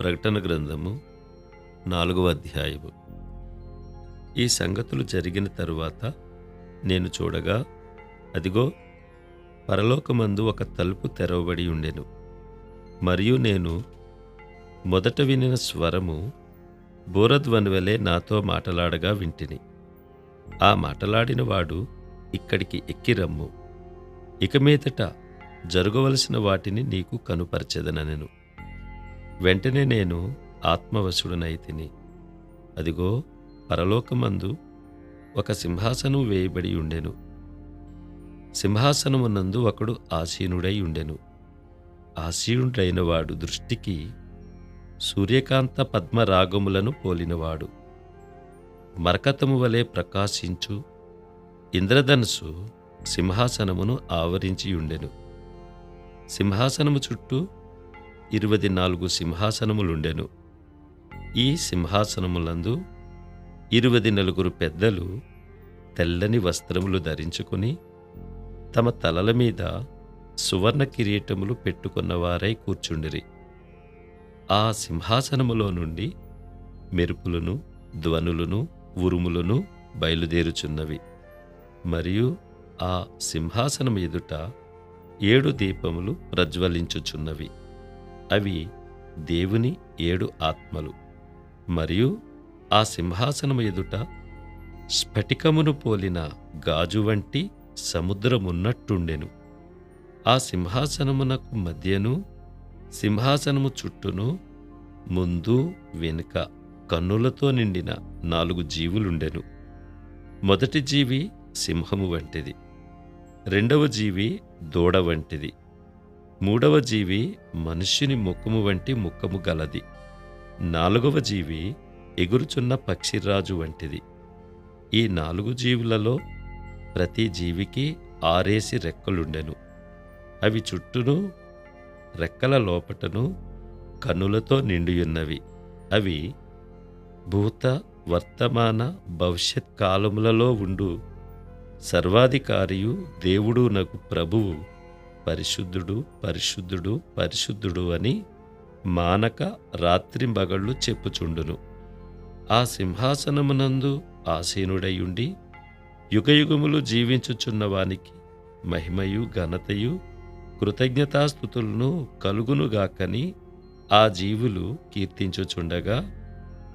ప్రకటన గ్రంథము నాలుగవ అధ్యాయము. ఈ సంగతులు జరిగిన తరువాత నేను చూడగా అదిగో పరలోకమందు ఒక తలుపు తెరవబడి ఉండెను. మరియు నేను మొదట వినిన స్వరము బూరధ్వనువలే నాతో మాటలాడగా వింటిని. ఆ మాటలాడిన వాడు ఇక్కడికి ఎక్కిరమ్ము ఇక మీదట జరగవలసిన వాటిని నీకు కనుపరచెదనెను. వెంటనే నేను ఆత్మవశుడనైతిని. అదిగో పరలోకమందు ఒక సింహాసనం వేయబడి ఉండెను. సింహాసనమునందు ఒకడు ఆసీనుడై ఉండెను. ఆసీనుడైన వాడు దృష్టికి సూర్యకాంత పద్మరాగములను పోలినవాడు. మరకతము వలె ప్రకాశించు ఇంద్రధనుసు సింహాసనమును ఆవరించి ఉండెను. సింహాసనము చుట్టూ ఇరువది నాలుగు సింహాసనములుండెను. ఈ సింహాసనములందు ఇరువది నలుగురు పెద్దలు తెల్లని వస్త్రములు ధరించుకుని తమ తలల మీద సువర్ణ కిరీటములు పెట్టుకున్నవారై కూర్చుండిరి. ఆ సింహాసనములో నుండి మెరుపులను ధ్వనులను ఉరుములను బయలుదేరుచున్నవి. మరియు ఆ సింహాసనం ఎదుట ఏడు దీపములు ప్రజ్వలించుచున్నవి. అవి దేవుని ఏడు ఆత్మలు. మరియు ఆ సింహాసనము ఎదుట స్ఫటికమును పోలిన గాజు వంటి సముద్రమున్నట్టుండెను. ఆ సింహాసనమునకు మధ్యను సింహాసనము చుట్టూను ముందు వెనుక కన్నులతో నిండిన నాలుగు జీవులుండెను. మొదటి జీవి సింహము వంటిది. రెండవ జీవి దూడ వంటిది. మూడవ జీవి మనుష్యుని ముఖము వంటి ముఖము గలది. నాలుగవ జీవి ఎగురుచున్న పక్షిరాజు వంటిది. ఈ నాలుగు జీవులలో ప్రతి జీవికి ఆరేసి రెక్కలుండెను. అవి చుట్టూను రెక్కల లోపటను కనులతో నిండియున్నవి. అవి భూత వర్తమాన భవిష్యత్ కాలములలో ఉండు సర్వాధికారియు దేవుడు నగు ప్రభువు. పరిశుద్ధుడు పరిశుద్ధుడు పరిశుద్ధుడు అని మానక రాత్రింబగళ్ళు చెప్పుచుండును. ఆ సింహాసనమునందు ఆసీనుడయుండి యుగయుగములు జీవించుచున్న వానికి మహిమయు ఘనతయు కృతజ్ఞతాస్థుతులను కలుగునుగాకని ఆ జీవులు కీర్తించుచుండగా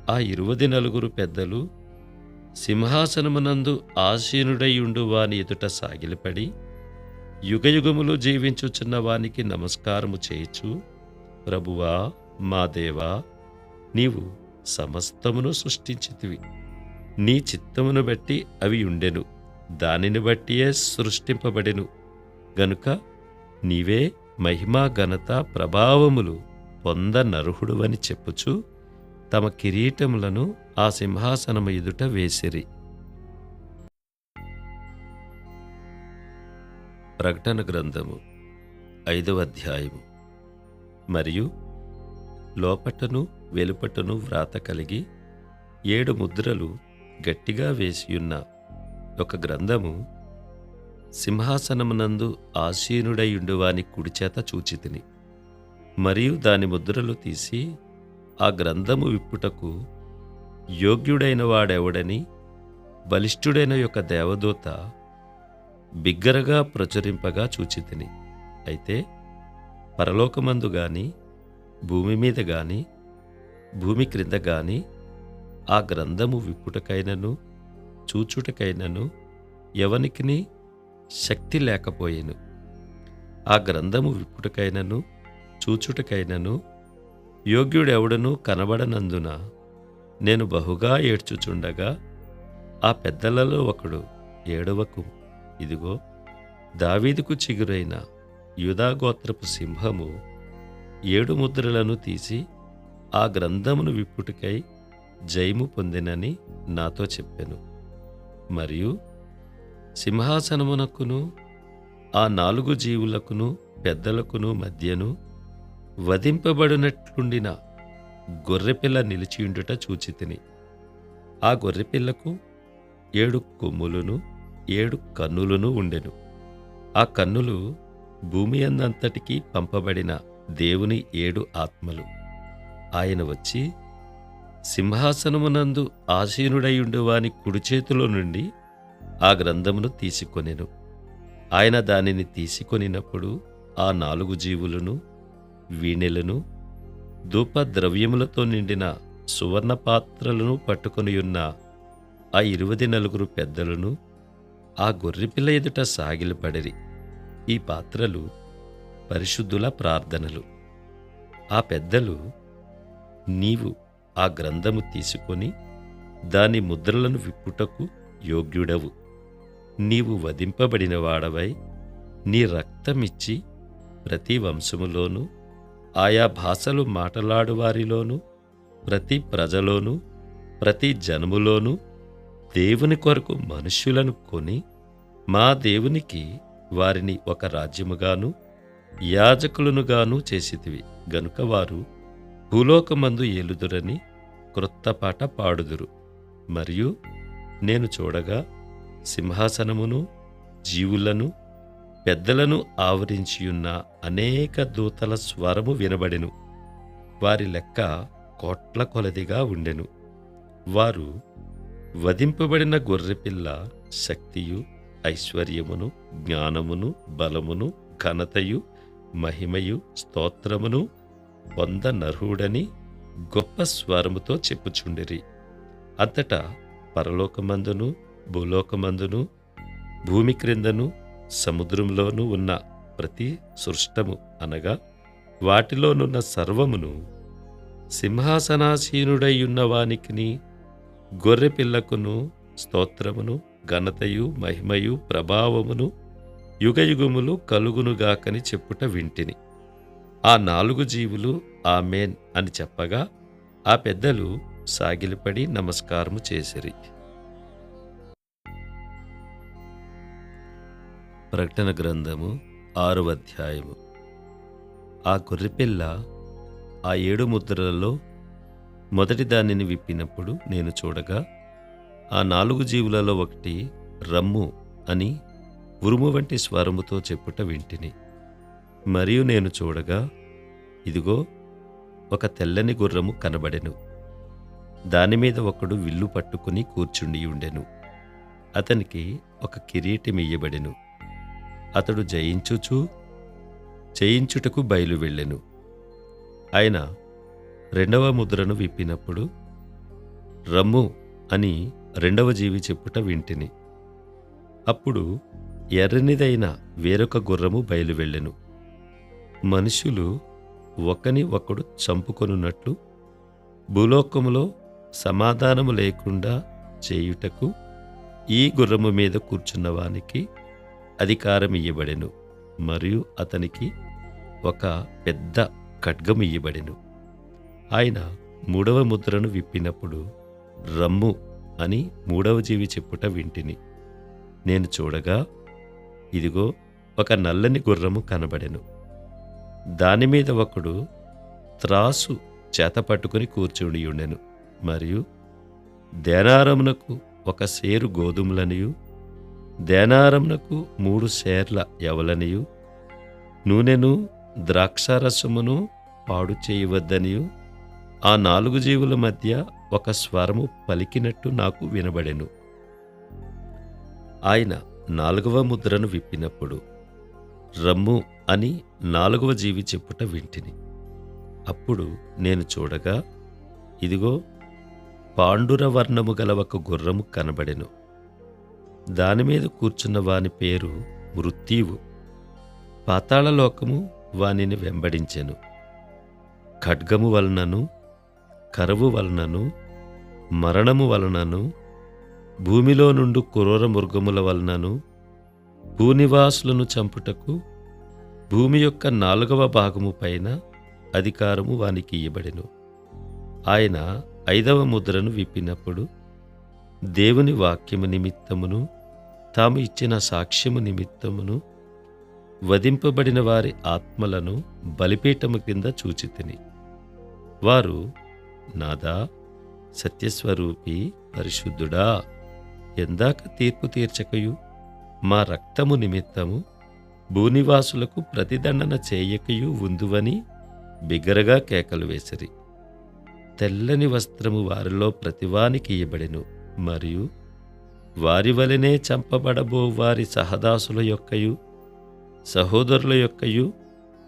ఆ ఇరువది నలుగురు పెద్దలు సింహాసనమునందు ఆసీనుడయుండు వాని ఎదుట సాగిలిపడి యుగయుగములు జీవించుచున్న వానికి నమస్కారము చేయుచు ప్రభువా మా దేవా నీవు సమస్తమును సృష్టించితివి. నీ చిత్తమును బట్టి అవి ఉండెను. దానిని బట్టియే సృష్టింపబడెను. గనుక నీవే మహిమా ఘనత ప్రభావములు పొందనర్హుడువని చెప్పుచు తమ కిరీటములను ఆ సింహాసనము ఎదుట వేసిరి. ప్రకటన గ్రంథము ఐదవ అధ్యాయము. మరియు లోపటను వెలుపటను వ్రాత కలిగి ఏడు ముద్రలు గట్టిగా వేసియున్న ఒక గ్రంథము సింహాసనమునందు ఆసీనుడయుండువాని కుడిచేత చూచితిని. మరియు దాని ముద్రలు తీసి ఆ గ్రంథము విప్పుటకు యోగ్యుడైన వాడెవడని బలిష్ఠుడైన యొక్క దేవదూత బిగ్గరగా ప్రచురింపగా చూచితిని. అయితే పరలోకమందు గాని భూమి మీద గాని భూమి క్రింద గాని ఆ గ్రంథము విప్పుటకైనను చూచుటకైనను ఎవనికిని శక్తి లేకపోయెను. ఆ గ్రంథము విప్పుటకైనను చూచుటకైనను యోగ్యుడెవడనూ కనబడనందున నేను బహుగా ఏడ్చుచుండగా ఆ పెద్దలలో ఒకడు ఏడవకు. ఇదిగో దావీదుకు చిగురైన యుధాగోత్రపు సింహము ఏడు ముద్రలను తీసి ఆ గ్రంథమును విప్పుటికై జయము పొందినని నాతో చెప్పాను. మరియు సింహాసనమునకును ఆ నాలుగు జీవులకును పెద్దలకును మధ్యను వధింపబడినట్లుండిన గొర్రెపిల్ల నిలిచియుండుట చూచితిని. ఆ గొర్రెపిల్లకు ఏడు కొమ్ములను ఏడు కన్నులను ఉండెను. ఆ కన్నులు భూమి అందంతటికీ పంపబడిన దేవుని ఏడు ఆత్మలు. ఆయన వచ్చి సింహాసనమునందు ఆసీనుడయుండు వాని కుడి చేతిలో నుండి ఆ గ్రంథమును తీసుకొనెను. ఆయన దానిని తీసుకొనినప్పుడు ఆ నాలుగు జీవులను వీణెలను ధూపద్రవ్యములతో నిండిన సువర్ణ పాత్రలను పట్టుకొనియున్న ఆ ఇరువది నలుగురు పెద్దలను ఆ గొర్రెపిల్ల ఎదుట సాగిలపడిరి ఈ పాత్రలు పరిశుద్ధుల ప్రార్థనలు. ఆ పెద్దలు నీవు ఆ గ్రంథము తీసుకొని దాని ముద్రలను విప్పుటకు యోగ్యుడవు. నీవు వధింపబడిన వాడవై నీ రక్తమిచ్చి ప్రతి వంశములోనూ ఆయా భాషలు మాటలాడువారిలోనూ ప్రతి ప్రజలోనూ ప్రతి జనములోనూ దేవుని కొరకు మనుష్యులను కొని మా దేవునికి వారిని ఒక రాజ్యముగాను యాజకులనుగాను చేసితివి. గనుక వారు భూలోకమందు ఏలుదురని క్రొత్త పాట పాడుదురు. మరియు నేను చూడగా సింహాసనమును జీవులను పెద్దలను ఆవరించియున్న అనేక దూతల స్వరము వినబడెను. వారి లెక్క కోట్ల కొలదిగా ఉండెను. వారు వధింపబడిన గొర్రెపిల్ల శక్తియు ఐశ్వర్యమును జ్ఞానమును బలమును ఘనతయు మహిమయు స్తోత్రమును పొందనర్హుడని గొప్ప స్వరముతో చెప్పుచుండిరి. అంతటా పరలోకమందును భూలోకమందును భూమి క్రిందను సముద్రంలోనూ ఉన్న ప్రతి సృష్టము అనగా వాటిలోనున్న సర్వమును సింహాసనాసీనుడై వానికిని గొర్రెపిల్లకును స్తోత్రమును ఘనతయు మహిమయు ప్రభావమును యుగయుగములు కలుగునుగాకని చెప్పుట వింటిని. ఆ నాలుగు జీవులు ఆమెన్ అని చెప్పగా ఆ పెద్దలు సాగిలిపడి నమస్కారము చేసిరి. ప్రకటన గ్రంథము ఆరు అధ్యాయము. ఆ గొర్రెపిల్ల ఆ ఏడు ముద్రలలో మొదటి దానిని విప్పినప్పుడు నేను చూడగా ఆ నాలుగు జీవులలో ఒకటి రమ్ము అని ఉరుము వంటి స్వరముతో చెప్పుట వింటిని. మరియు నేను చూడగా ఇదిగో ఒక తెల్లని గుర్రము కనబడెను. దానిమీద ఒకడు విల్లు పట్టుకుని కూర్చుండి ఉండెను. అతనికి ఒక కిరీటమియ్యబడెను అతడు జయించుచు జయించుటకు బయలు వెళ్ళెను. ఆయన రెండవ ముద్రను విప్పినప్పుడు రమ్ము అని రెండవ జీవి చెప్పుట వింటిని. అప్పుడు ఎర్రనిదైన వేరొక గుర్రము బయలు వెళ్ళెను మనుషులు ఒకని ఒకడు చంపుకొనున్నట్లు భూలోకములో సమాధానము లేకుండా చేయుటకు ఈ గుర్రము మీద కూర్చున్నవానికి అధికారం ఇయ్యబడెను మరియు అతనికి ఒక పెద్ద ఖడ్గం ఇయ్యబడెను ఆయన మూడవ ముద్రను విప్పినప్పుడు రమ్ము అని మూడవ జీవి చెప్పుట వింటిని. నేను చూడగా ఇదిగో ఒక నల్లని గుర్రము కనబడెను. దానిమీద ఒకడు త్రాసు చేత పట్టుకుని కూర్చుని ఉండెను మరియు దేనారమునకు ఒక సేరు గోధుమలనియు దేనారమునకు మూడు సేర్ల ఎవలనియు నూనెను ద్రాక్షారసమును పాడు చేయవద్దనియు ఆ నాలుగు జీవుల మధ్య ఒక స్వరము పలికినట్టు నాకు వినబడెను. ఆయన నాలుగవ ముద్రను విప్పినప్పుడు రమ్ము అని నాలుగవ జీవి చెప్పుట వింటిని. అప్పుడు నేను చూడగా ఇదిగో పాండుర వర్ణము గల ఒక గుర్రము కనబడెను. దానిమీద కూర్చున్న వాని పేరు మృత్యువు పాతాళలోకము వానిని వెంబడించెను. ఖడ్గము వలనను కరువు వలనను మరణము వలనను భూమిలో నుండు క్రూర మృగముల వలనను భూనివాసులను చంపుటకు భూమి యొక్క నాలుగవ భాగము పైన అధికారము వానికి ఇవ్వబడెను ఆయన ఐదవ ముద్రను విప్పినప్పుడు దేవుని వాక్యము నిమిత్తమును తాము ఇచ్చిన సాక్ష్యము నిమిత్తమును వధింపబడిన వారి ఆత్మలను బలిపీఠము కింద చూచితిని. వారు నాదా సత్యస్వరూపి పరిశుద్ధుడా ఎందాక తీర్పు తీర్చకయు. మా రక్తము నిమిత్తము భూనివాసులకు ప్రతిదండన చేయకయు ఉందువని బిగ్గరగా కేకలు వేసిరి. తెల్లని వస్త్రము వారిలో ప్రతివానికి ఇయ్యబడెను. మరియు వారి వలనే చంపబడబో వారి సహదాసుల యొక్కయు సహోదరుల యొక్కయు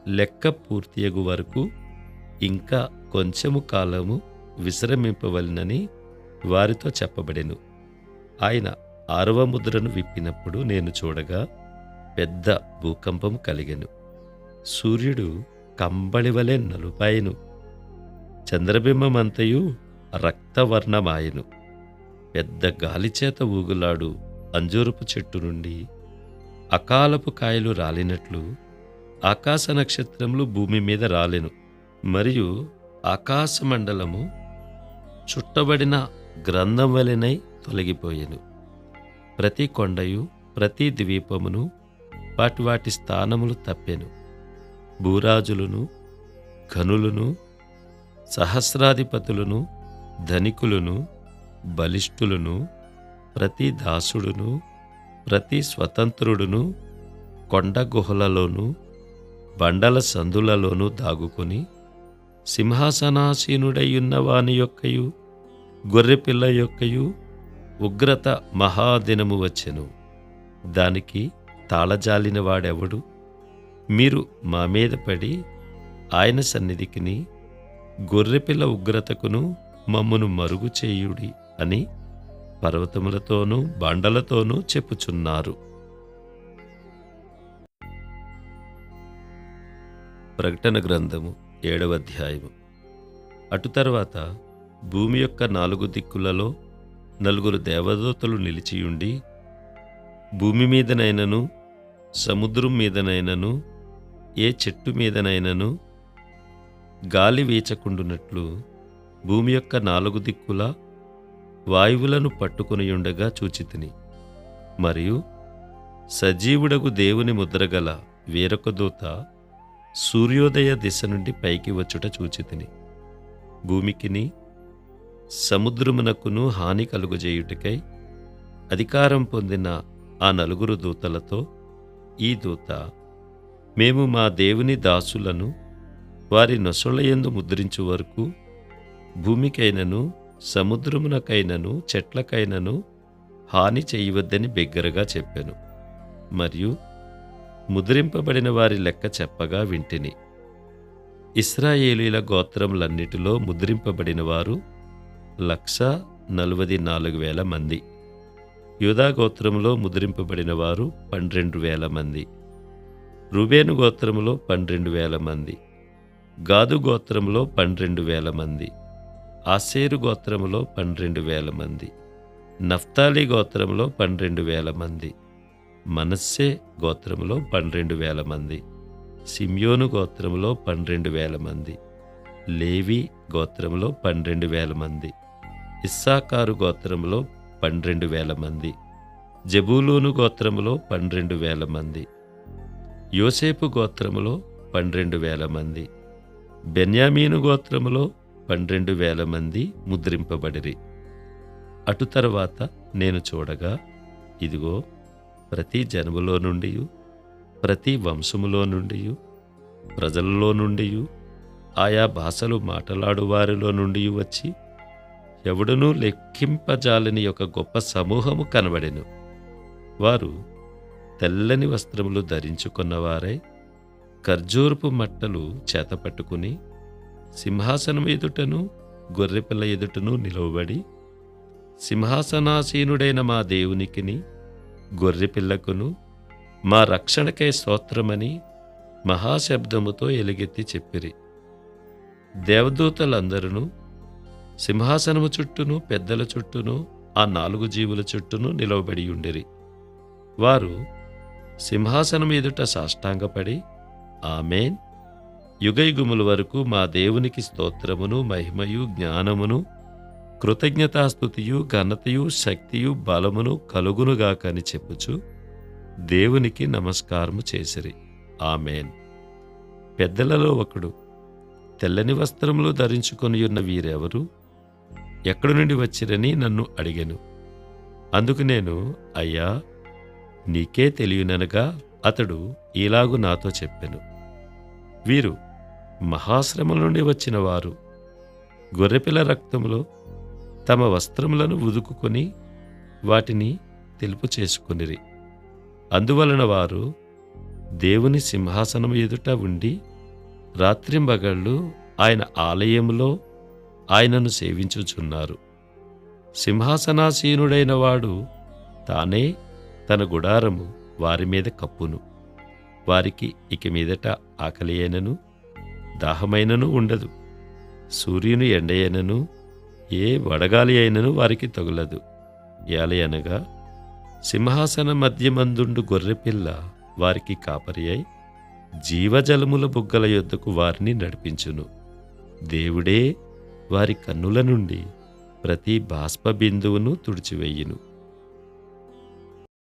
లెక్క పూర్తియగు వరకు ఇంకా కొంచెము కాలము విశ్రమింపవలనని వారితో చెప్పబడెను. ఆయన ఆరవ ముద్రను విప్పినప్పుడు నేను చూడగా పెద్ద భూకంపం కలిగెను. సూర్యుడు కంబళివలె నలుపాయెను. చంద్రబింబమంతయు రక్తవర్ణమాయెను. పెద్ద గాలిచేత ఊగులాడు అంజూరపు చెట్టు నుండి అకాలపు కాయలు రాలినట్లు ఆకాశ నక్షత్రములు భూమి మీద రాలెను. మరియు ఆకాశమండలము చుట్టబడిన గ్రంథం వలెనై తొలగిపోయెను. ప్రతి కొండయు ప్రతి ద్వీపమును వాటి వాటి స్థానములు తప్పెను. భూరాజులను ఘనులను సహస్రాధిపతులను ధనికులను బలిష్ఠులను ప్రతి దాసుడును ప్రతి స్వతంత్రుడును కొండ గుహలలోనూ బండల సందులలోనూ దాగుకొని సింహాసనాసీనుడయ్యున్నవాని యొక్కయు గొర్రెపిల్ల యొక్కయు ఉగ్రత మహాదినము వచ్చెను. దానికి తాళజాలిన వాడెవడు మీరు మా మీద పడి ఆయన సన్నిధికిని గొర్రెపిల్ల ఉగ్రతకును మమ్మును మరుగు చేయుడి అని పర్వతములతోనూ బండలతోనూ చెప్పుచున్నారు. ప్రకటన గ్రంథము ఏడవ అధ్యాయము అటు తర్వాత భూమి యొక్క నాలుగు దిక్కులలో నలుగురు దేవదూతలు నిలిచియుండి భూమి మీదనైనను సముద్రం మీదనైనను ఏ చెట్టు మీదనైనను గాలి వీచకుండునట్లు భూమి యొక్క నాలుగు దిక్కుల వాయువులను పట్టుకొనియుండగా చూచితిని. మరియు సజీవుడగు దేవుని ముద్రగల వేరొక దూత సూర్యోదయ దిశ నుండి పైకి వచ్చుట చూచితిని. భూమికిని సముద్రమునకును హాని కలుగజేయుటకై అధికారం పొందిన ఆ నలుగురు దూతలతో ఈ దూత మేము మా దేవుని దాసులను వారి నొసళ్ళయందు ముద్రించు వరకు భూమికైనను సముద్రమునకైనను చెట్లకైనను హాని చేయవద్దని బిగ్గరగా చెప్పాను. మరియు ముద్రింపబడిన వారి లెక్క చెప్పగా వింటిని. ఇస్రాయేలీల గోత్రములన్నిటిలో ముద్రింపబడిన వారు లక్ష నలువది నాలుగు వేల మంది. యూదా గోత్రములో ముద్రింపబడిన వారు పన్నెండు వేల మంది. రుబేను గోత్రములో పన్నెండు వేల మంది. గాదు గోత్రములో పన్నెండు వేల మంది. ఆసేరు గోత్రములో పన్నెండు వేల మంది. నఫ్తాలి గోత్రములో పన్నెండు వేల మంది. మనస్సే గోత్రములో పన్నెండు వేల మంది. సిమ్యోను గోత్రములో పన్నెండు వేల మంది. లేవి గోత్రములో పన్నెండు వేల మంది. ఇస్సాకారు గోత్రములో పన్నెండు వేల మంది. జబూలూను గోత్రములో పన్నెండు వేల మంది. యోసేపు గోత్రములో పన్నెండు వేల మంది. బెన్యామీను గోత్రములో పన్నెండు వేల మంది ముద్రింపబడిరి. అటు తర్వాత నేను చూడగా ఇదిగో ప్రతి జనములో నుండి ప్రతి వంశములో నుండి ప్రజలలో నుండి ఆయా భాషలు మాట్లాడువారిలో నుండి వచ్చి ఎవడునూ లెక్కింపజాలని ఒక గొప్ప సమూహము కనబడెను. వారు తెల్లని వస్త్రములు ధరించుకున్నవారై ఖర్జూరపు మట్టలు చేతపట్టుకుని సింహాసనం ఎదుటను గొర్రెపిల్ల ఎదుటను నిలవబడి సింహాసనాసీనుడైన మా దేవునికిని గొర్రెపిల్లకును మా రక్షణకై స్తోత్రమని మహాశబ్దముతో ఎలుగెత్తి చెప్పిరి. దేవదూతలందరూ సింహాసనము చుట్టూను పెద్దల చుట్టూను ఆ నాలుగు జీవుల చుట్టూను నిలవబడి ఉండిరి. వారు సింహాసనం ఎదుట సాష్టాంగపడి ఆమెన్. యుగయుగముల వరకు మా దేవునికి స్తోత్రమును మహిమయు జ్ఞానమును కృతజ్ఞతాస్థుతియు ఘనతయు శక్తియు బలమును కలుగునుగాకని చెప్పుచు దేవునికి నమస్కారము చేసిరి. ఆమెన్. పెద్దలలో ఒకడు తెల్లని వస్త్రములు ధరించుకొని ఉన్న వీరెవరు? ఎక్కడి నుండి వచ్చిరని నన్ను అడిగెను. అందుకు నేను అయ్యా నీకే తెలియననగా అతడు ఇలాగు నాతో చెప్పెను. వీరు మహాశ్రమల నుండి వచ్చిన వారు. గొర్రెపిల్ల రక్తములో తమ వస్త్రములను ఉదుకుకొని వాటిని తెలుపు చేసుకొనిరి. అందువలన వారు దేవుని సింహాసనం ఎదుట ఉండి రాత్రింబగళ్ళు ఆయన ఆలయంలో ఆయనను సేవించుచున్నారు. సింహాసనాసీనుడైన వాడు తానే తన గుడారము వారి మీద కప్పును. వారికి ఇక మీదట ఆకలి అయినను దాహమైనను ఉండదు. సూర్యుని ఎండయనను ఏ వడగాలి అయినను వారికి తగులదు. ఏలయనగా సింహాసన మధ్యమందుండు గొర్రెపిల్ల వారికి కాపరి అయి జీవజలముల బుగ్గల యొద్దకు వారిని నడిపించును. దేవుడే వారి కన్నుల నుండి ప్రతి బాష్ప బిందువును తుడిచివేయును.